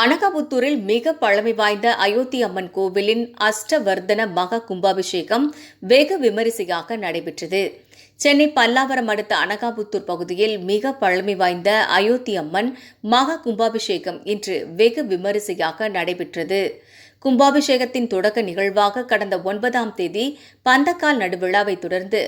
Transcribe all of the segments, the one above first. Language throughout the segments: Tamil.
அனகபுத்தூரில் மிக பழமை வாய்ந்த அயோத்தி அம்மன் கோவிலின் அஷ்டவர்தன மக கும்பாபிஷேகம் வெகு விமரிசையாக நடைபெற்றது. சென்னை பல்லாவரம் அடுத்த அனகாபுத்தூர் பகுதியில் மிக பழமை வாய்ந்த அயோத்தி அம்மன் மகா கும்பாபிஷேகம் இன்று வெகு விமரிசையாக நடைபெற்றது. கும்பாபிஷேகத்தின் தொடக்க நிகழ்வாக கடந்த ஒன்பதாம் தேதி பந்தக்கால் நடுவிழாவை தொடர்ந்து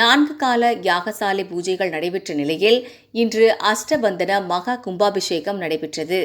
நான்கு கால யாகசாலை பூஜைகள் நடைபெற்ற நிலையில் இன்று அஷ்டபந்தன மகா கும்பாபிஷேகம் நடைபெற்றது.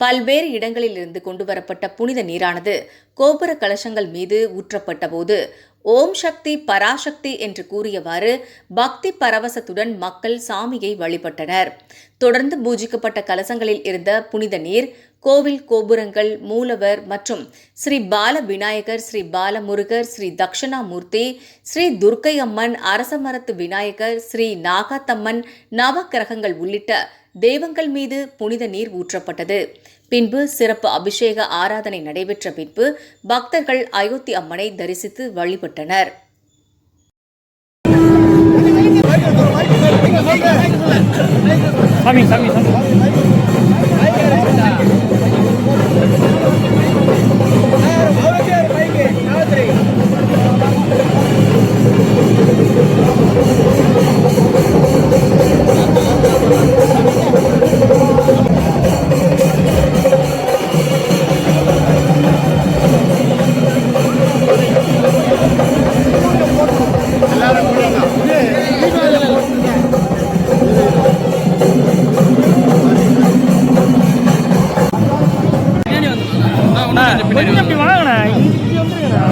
பல்வேறு இடங்களில் இருந்து கொண்டுவரப்பட்ட புனித நீரானது கோபுர கலசங்கள் மீது ஊற்றப்பட்டபோது ஓம் சக்தி பராசக்தி என்று கூறியவாறு பக்தி பரவசத்துடன் மக்கள் சாமியை வழிபட்டனர். தொடர்ந்து பூஜிக்கப்பட்ட கலசங்களில் இருந்த புனித நீர் கோவில் கோபுரங்கள் மூலவர் மற்றும் ஸ்ரீ பால விநாயகர் ஸ்ரீ பாலமுருகர் ஸ்ரீ தக்ஷணாமூர்த்தி ஸ்ரீ துர்க்கை அம்மன் அரசமரத்து விநாயகர் ஸ்ரீ நாகாத்தம்மன் நவக்கிரகங்கள் உள்ளிட்ட தெய்வங்கள் மீது புனித நீர் ஊற்றப்பட்டது. பின்பு சிறப்பு அபிஷேக ஆராதனை நடைபெற்ற பின்பு பக்தர்கள் அயோத்தி அம்மனை தரிசித்து வழிபட்டனர். சாமி சாமி சாமி.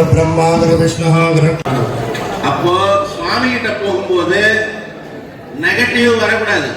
குரு பிரம்மா குரு விஷ்ணு அப்போ சுவாமி கிட்ட போகும்போது நெகட்டிவ் வரக்கூடாது